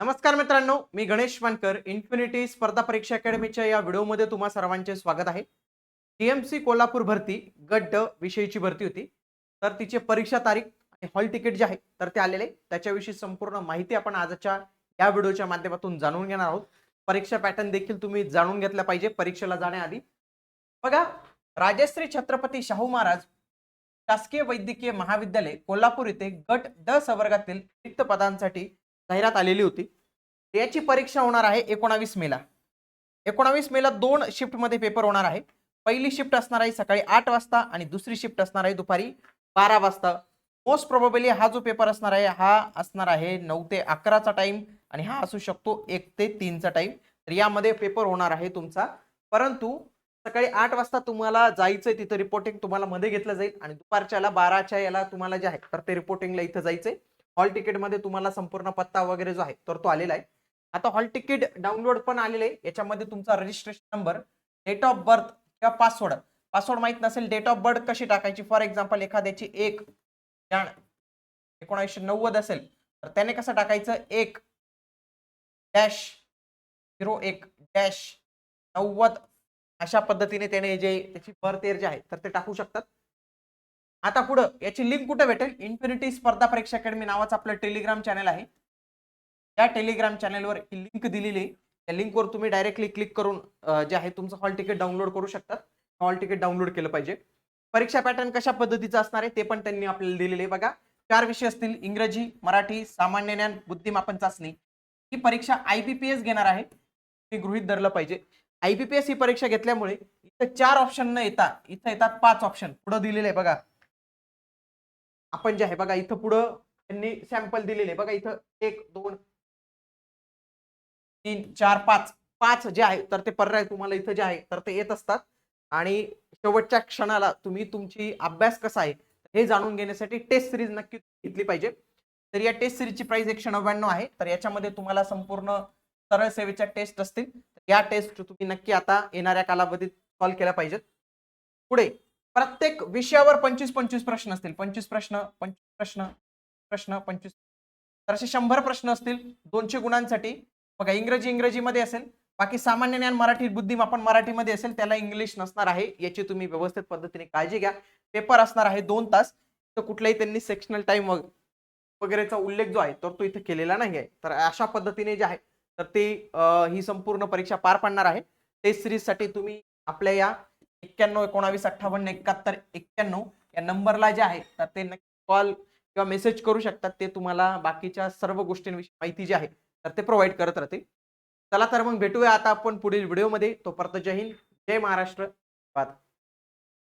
नमस्कार मित्रांनो मी गणेश मानकर इन्फिनिटी स्पर्धा परीक्षा अकॅडमीच्या या व्हिडिओमध्ये तुम्हा सर्वांचे स्वागत आहे. टीएमसी कोल्हापूर भरती गट ड विषयीची भरती होती. तर तिचे परीक्षा तारीख आणि हॉल तिकीट जे आहे तर ते आलेले. त्याच्याविषयी संपूर्ण माहिती आपण आजच्या या व्हिडिओच्या माध्यमातून जाणून घेणार आहोत. परीक्षा पॅटर्न देखील तुम्ही जाणून घेतला पाहिजे परीक्षेला जाण्याआधी. बघा राजश्री छत्रपती शाहू महाराज शासकीय वैद्यकीय महाविद्यालय कोल्हापूर येथे गट ड सवर्गातील रिक्त पदांसाठी जाहिरात आलेली होती. याची परीक्षा होणार आहे एकोणावीस मेला एकोणावीस मेला दोन शिफ्टमध्ये पेपर होणार आहे. पहिली शिफ्ट असणार आहे सकाळी आठ वाजता आणि दुसरी शिफ्ट असणार आहे दुपारी बारा वाजता. मोस्ट प्रोबेबली हा जो पेपर असणार आहे हा असणार आहे नऊ ते अकराचा टाइम आणि हा असू शकतो एक ते तीनचा टाइम तर यामध्ये पेपर होणार आहे तुमचा. परंतु सकाळी आठ वाजता तुम्हाला जायचंय तिथं रिपोर्टिंग तुम्हाला मध्ये घेतलं जाईल आणि दुपारच्याला बाराच्या याला तुम्हाला जे आहे तर ते रिपोर्टिंगला इथं जायचंय. हॉल तिकीटमध्ये तुम्हाला संपूर्ण पत्ता वगैरे जो आहे तर तो आलेला आहे. आता हॉल तिकीट डाउनलोड पण आलेले आहे. याच्यामध्ये तुमचा registration number date of birth किंवा पासवर्ड पासवर्ड माहीत नसेल डेट ऑफ बर्थ कशी टाकायची? फॉर एक्झाम्पल एखाद्याची एक जाण एकोणीसशे नव्वद असेल तर त्याने कसं टाकायचं? एक डॅश झिरो एक डॅश नव्वद. अशा पद्धतीने त्याने जे त्याची बर्थ एअर जे आहे तर ते टाकू शकतात. आता पुढं याची लिंक कुठे भेटेल? इन्फिनिटी स्पर्धा परीक्षा अकॅडमी नावाचं आपलं टेलिग्राम चॅनल आहे. त्या टेलिग्राम चॅनलवर ही लिंक दिलेली आहे. त्या लिंकवर तुम्ही डायरेक्टली क्लिक करून जे आहे तुमचं हॉल तिकीट डाउनलोड करू शकतात. हॉल तिकीट डाउनलोड केलं पाहिजे. परीक्षा पॅटर्न कशा पद्धतीचा असणार आहे ते पण त्यांनी आपल्याला दिलेले आहे. बघा चार विषय असतील. इंग्रजी मराठी सामान्य ज्ञान बुद्धिमापन चाचणी. ही परीक्षा आयबीपीएस घेणार आहे. हे गृहित धरलं पाहिजे. आयबीपीएस ही परीक्षा घेतल्यामुळे इथं चार ऑप्शन न येता इथं येतात पाच ऑप्शन पुढं दिलेले आहे बघा. आपण जे आहे बघा इथं पुढं त्यांनी सॅम्पल दिलेले बघा इथं एक दोन तीन चार पाच पाच जे आहे तर ते पर्याय तुम्हाला इथं जे आहे तर ते येत असतात. आणि शेवटच्या क्षणाला तुम्ही तुमची अभ्यास कसा आहे हे जाणून घेण्यासाठी टेस्ट सिरीज नक्की घेतली पाहिजे. तर या टेस्ट सिरीजची प्राइस एकशे नव्याण्णव आहे. तर याच्यामध्ये तुम्हाला संपूर्ण सरळ सेवेच्या टेस्ट असतील. तर या टेस्ट तुम्ही नक्की आता येणाऱ्या कालावधीत सॉल्व्ह केल्या पाहिजेत. पुढे प्रत्येक विषयावर पंचवीस पंचवीस प्रश्न असतील. पंचवीस प्रश्न पंचवीस प्रश्न प्रश्न पंचवीस. तर असे शंभर प्रश्न असतील दोनशे गुणांसाठी. बघा इंग्रजी इंग्रजीमध्ये असेल. बाकी सामान्य ज्ञान मराठी बुद्धिमापन मराठीमध्ये असेल त्याला इंग्लिश नसणार आहे. याची तुम्ही व्यवस्थित पद्धतीने काळजी घ्या. पेपर असणार आहे दोन तास. तर कुठलाही त्यांनी सेक्शनल टाइम वगैरेचा उल्लेख जो आहे तर तो इथे केलेला नाही आहे तर अशा पद्धतीने जे आहे तर ते ही संपूर्ण परीक्षा पार पाडणार आहे. टेस्ट सिरीजसाठी तुम्ही आपल्या या एक्क्याण्णव एकोणावीस अठ्ठावन्न एकाहत्तर एक्क्याण्णव या नंबरला जे आहे तर ते कॉल किंवा मेसेज करू शकतात. ते तुम्हाला बाकीच्या सर्व गोष्टींविषयी माहिती जी आहे तर ते प्रोव्हाइड करत राहतील. चला तर मग भेटूया आता आपण पुढील व्हिडिओमध्ये तोपर्यंत जय हिंद जय महाराष्ट्र. धन्यवाद.